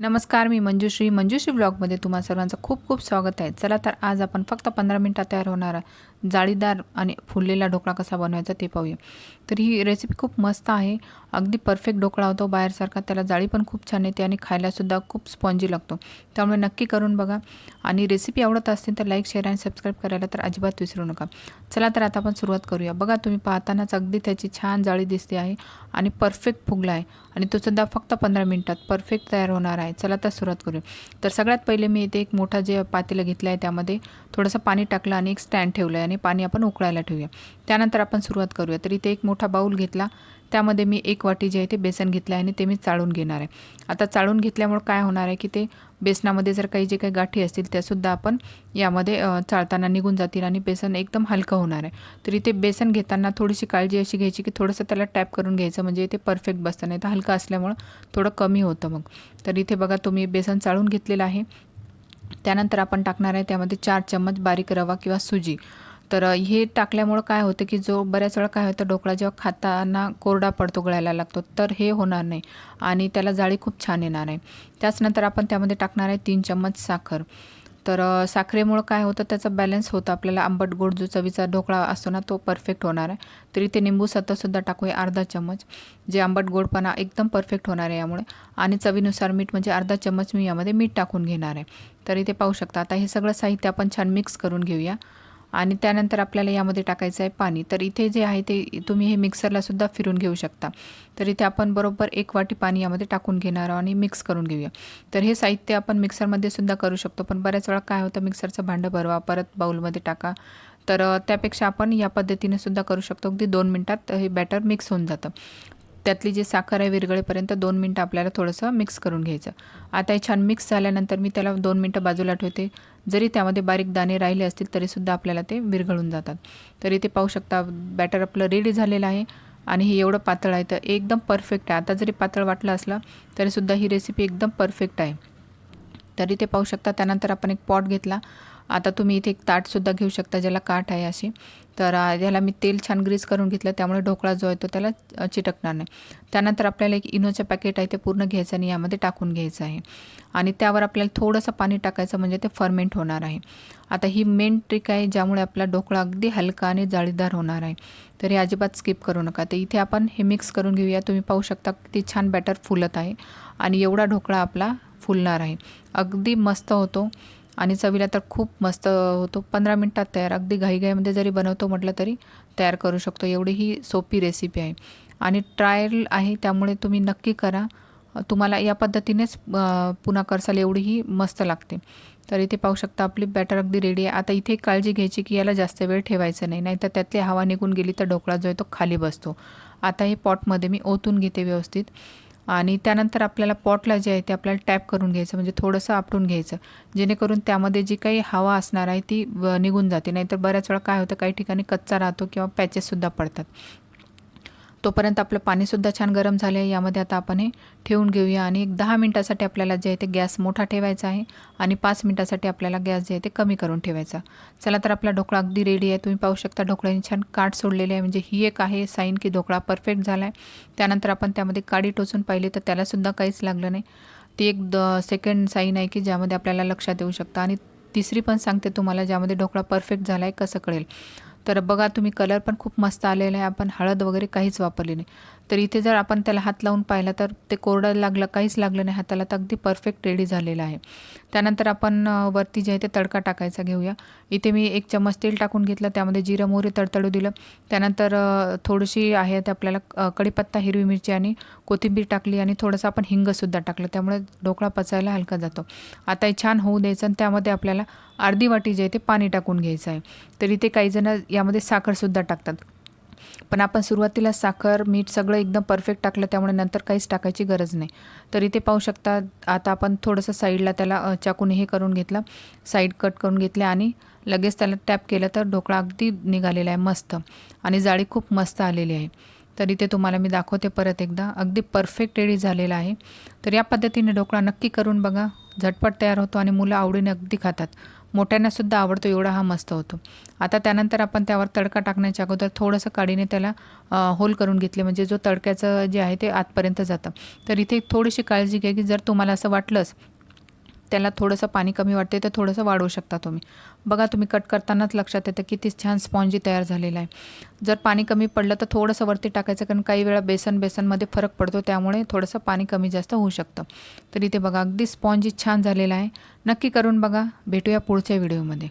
नमस्कार मी मंजुश्री. मंजुश्री ब्लॉगमध्ये तुम्हा सर्वांचं खूप खूप स्वागत आहे. चला तर आज आपण फक्त पंधरा मिनटात तयार होणारा जाळीदार आणि फुललेला ढोकळा कसा बनवायचा ते पाहूया. तर ही रेसिपी खूप मस्त आहे. अगदी परफेक्ट ढोकळा होतो. बाहेरसारखा त्याला जाळी पण खूप छान येते आणि खायलासुद्धा खूप स्पॉन्जी लागतो. त्यामुळे नक्की करून बघा. आणि रेसिपी आवडत असतील तर लाईक शेअर आणि सबस्क्राईब करायला तर अजिबात विसरू नका. चला तर आता आपण सुरुवात करूया. बघा तुम्ही पाहतानाच अगदी त्याची छान जाळी दिसते आहे आणि परफेक्ट फुगला आहे. आणि तो सुद्धा फक्त पंधरा मिनटात परफेक्ट तयार होणार आहे. चला तर सुरुवात करूया. तर सगळ्यात पहिले मी इथे एक मोठा जे पातेलं घेतलं आहे त्यामध्ये थोडंसं पाणी टाकलं आणि एक स्टँड ठेवलं आहे आणि पाणी आपण उकळायला ठेवूया. त्यानंतर आपण सुरुवात करूया. तर इथे एक मोठा बाऊल घेतला. त्यामध्ये मी एक वाटी जे आहे ते बेसन घेतलं आहे आणि ते मी चाळून घेणार आहे. आता चाळून घेतल्यामुळं काय होणार आहे की ते बेसनामध्ये जर काही जे काही गाठी असतील त्यासुद्धा आपण यामध्ये चाळताना निघून जातील आणि बेसन एकदम हलकं होणार आहे. तर इथे बेसन घेताना थोडीशी काळजी अशी घ्यायची की थोडंसं त्याला टॅप करून घ्यायचं म्हणजे ते परफेक्ट बसतं नाही तर हलकं असल्यामुळं थोडं कमी होतं मग. तर इथे बघा तुम्ही बेसन चाळून घेतलेलं आहे. त्यानंतर आपण टाकणार आहे त्यामध्ये चार चम्मच बारीक रवा किंवा सुजी. तर हे टाकल्यामुळं काय होतं की जो बऱ्याच वेळा काय होतं ढोकळा जेव्हा खाताना कोरडा पडतो गळायला लागतो तर हे होणार नाही आणि त्याला जाळी खूप छान येणार आहे. त्याचनंतर आपण त्यामध्ये टाकणार आहे तीन चम्मच साखर. तर साखरेमुळं काय होतं त्याचा बॅलन्स होतं आपल्याला आंबट गोड जो चवीचा ढोकळा असतो ना तो परफेक्ट होणार आहे. तरी ते निंबू सत्तासुद्धा टाकूया अर्धा चम्मच. जे आंबट गोडपणा एकदम परफेक्ट होणार आहे यामुळे. आणि चवीनुसार मीठ म्हणजे अर्धा चम्मच मी यामध्ये मीठ टाकून घेणार आहे. तर इथे पाहू शकता. आता हे सगळं साहित्य आपण छान मिक्स करून घेऊया. आणि त्यानंतर आपल्याला यामध्ये टाकायचं आहे पाणी. तर इथे जे आहे ते तुम्ही हे मिक्सरलासुद्धा फिरून घेऊ शकता. तर इथे आपण बरोबर एक वाटी पाणी यामध्ये टाकून घेणार आहोत आणि मिक्स करून घेऊया. तर हे साहित्य आपण मिक्सरमध्ये सुद्धा करू शकतो पण बऱ्याच वेळा काय होतं मिक्सरचं भांडं भरवा परत बाऊलमध्ये टाका. तर त्यापेक्षा आपण या पद्धतीने सुद्धा करू शकतो. अगदी दोन मिनटात हे बॅटर मिक्स होऊन जातं. त्यातली जी साखर आहे विरगळेपर्यंत दोन मिनटं आपल्याला थोडंसं मिक्स करून घ्यायचं. आता हे छान मिक्स झाल्यानंतर मी त्याला दोन मिनटं बाजूला ठेवते. जरी त्यामध्ये बारीक दाणे राहिले असतील तरीसुद्धा आपल्याला ते विरघळून जातात. तरी ते पाहू शकता बॅटर आपलं रेडी झालेलं आहे. आणि हे एवढं पातळ आहे तर एकदम परफेक्ट आहे. आता जरी पातळ वाटलं असलं तरीसुद्धा ही रेसिपी एकदम परफेक्ट आहे. तरी ते पाहू शकता त्यानंतर आपण एक पॉट घेतला. आता तुम्ही इथे एक ताटसुद्धा घेऊ शकता ज्याला काठ आहे अशी. तर याला मी तेल छान ग्रीस करून घेतलं त्यामुळे ढोकळा जो आहे तो त्याला चिटकणार नाही. त्यानंतर आपल्याला एक इनोचं पॅकेट आहे ते पूर्ण घ्यायचं आणि यामध्ये टाकून घ्यायचं आहे. आणि त्यावर आपल्याला थोडंसं पाणी टाकायचं म्हणजे ते फर्मेंट होणार आहे. आता ही मेन ट्रिक आहे ज्यामुळे आपला ढोकळा अगदी हलका आणि जाळीदार होणार आहे. तर हे अजिबात स्किप करू नका. तर इथे आपण हे मिक्स करून घेऊया. तुम्ही पाहू शकता किती छान बॅटर फुलत आहे. आणि एवढा ढोकळा आपला फुलणार आहे. अगदी मस्त होतो. आणि चवीला तर खूप मस्त होतो. पंधरा मिनटात तयार. अगदी घाईघाईमध्ये जरी बनवतो म्हटलं तरी तयार करू शकतो. एवढी ही सोपी रेसिपी आहे. आणि ट्रायल आहे त्यामुळे तुम्ही नक्की करा. तुम्हाला या पद्धतीनेच पुन्हा करसाल. एवढीही मस्त लागते. तर इथे पाहू शकता आपली बॅटर अगदी रेडी आहे. आता इथे काळजी घ्यायची की याला जास्त वेळ ठेवायचं नाही. नाहीतर त्यातली हवा निघून गेली तर ढोकळा जो आहे तो खाली बसतो. आता हे पॉटमध्ये मी ओतून घेते व्यवस्थित. आणि त्यानंतर आपल्याला पॉटला जे आहे ते आपल्याला टॅप करून घ्यायचं म्हणजे थोडंसं आपटून घ्यायचं. जेणेकरून त्यामध्ये जी काही हवा असणार आहे ती निघून जाते. नाहीतर बऱ्याच वेळा काय होतं काही ठिकाणी कच्चा राहतो किंवा पॅचेससुद्धा पडतात. तोपर्यंत आपलं पाणीसुद्धा छान गरम झालं आहे. यामध्ये आता आपण हे ठेवून घेऊया आणि एक दहा मिनटासाठी आपल्याला जे आहे ते गॅस मोठा ठेवायचा आहे आणि पाच मिनटासाठी आपल्याला गॅस जे आहे ते कमी करून ठेवायचा. चला तर आपला ढोकळा अगदी रेडी आहे. तुम्ही पाहू शकता ढोकळ्याने छान काठ सोडलेले आहे. म्हणजे ही एक आहे साईन की ढोकळा परफेक्ट झाला आहे त्यानंतर आपण त्यामध्ये काडी टोचून पाहिली तर त्यालासुद्धा काहीच लागलं नाही. ती एक द सेकंड साईन आहे की ज्यामध्ये आपल्याला लक्षात येऊ शकतं. आणि तिसरी पण सांगते तुम्हाला ज्यामध्ये ढोकळा परफेक्ट झाला आहे कसं कळेल. तर बघा तुम्ही कलर पण खूप मस्त आलेला आहे. आपण हळद वगैरे काहीच वापरली नाही. तर इथे जर आपण त्याला हात लावून पाहिला तर ते कोरडं लागलं काहीच लागलं नाही हाताला तर अगदी परफेक्ट रेडी झालेलं आहे. त्यानंतर आपण वरती जे आहे ते तडका टाकायचा घेऊया. इथे मी एक चमच तेल टाकून घेतलं त्यामध्ये जिरं मोहरी तडतडू दिलं. त्यानंतर थोडीशी आहे ते आपल्याला कढीपत्ता हिरवी मिरची आणि कोथिंबीर टाकली आणि थोडंसं आपण हिंगसुद्धा टाकलं. त्यामुळे ढोकळा पचायला हलका जातो. आता हे छान होऊ द्यायचं आणि त्यामध्ये आपल्याला अर्धी वाटी जे आहे ते पाणी टाकून घ्यायचं आहे. तर इथे काही जण यामध्ये साखरसुद्धा टाकतात. पण आपण सुरुवातीला साखर मीठ सगळं एकदम परफेक्ट टाकलं त्यामुळे नंतर काहीच टाकायची गरज नाही. तर इथे पाहू शकता आता आपण थोडंसं साईडला त्याला चाकून हे करून घेतलं साईड कट करून घेतले आणि लगेच त्याला टॅप केलं तर ढोकळा अगदी निघालेला आहे मस्त. आणि जाळी खूप मस्त आलेली आहे. तर इथे तुम्हाला मी दाखवते परत एकदा. अगदी परफेक्ट रेडी झालेला आहे. तर या पद्धतीने ढोकळा नक्की करून बघा. झटपट तयार होतो आणि मुलं आवडीने अगदी खातात. मोठ्यांनासुद्धा आवडतो एवढा हा मस्त होतो. आता त्यानंतर आपण त्यावर तडका टाकण्याच्या अगोदर थोडंसं काडीने त्याला होल करून घेतले. म्हणजे जो तडक्याचं जे आहे ते आतपर्यंत जातं. तर इथे थोडीशी काळजी घ्या की जर तुम्हाला असं वाटलंच त्याला थोडंसं पाणी कमी वाटते तर थोडंसं वाढवू शकता तुम्ही. बघा तुम्ही कट करतानाच लक्षात येतं किती छान स्पॉन्जी तयार झालेला आहे. जर पाणी कमी पडलं तर थोडंसं वरती टाकायचं कारण काही वेळा बेसन बेसनमध्ये फरक पडतो त्यामुळे थोडंसं पाणी कमी जास्त होऊ शकतं. तर इथे बघा अगदी स्पॉन्जी छान झालेला आहे. नक्की करून बघा. भेटूया पुढच्या व्हिडिओमध्ये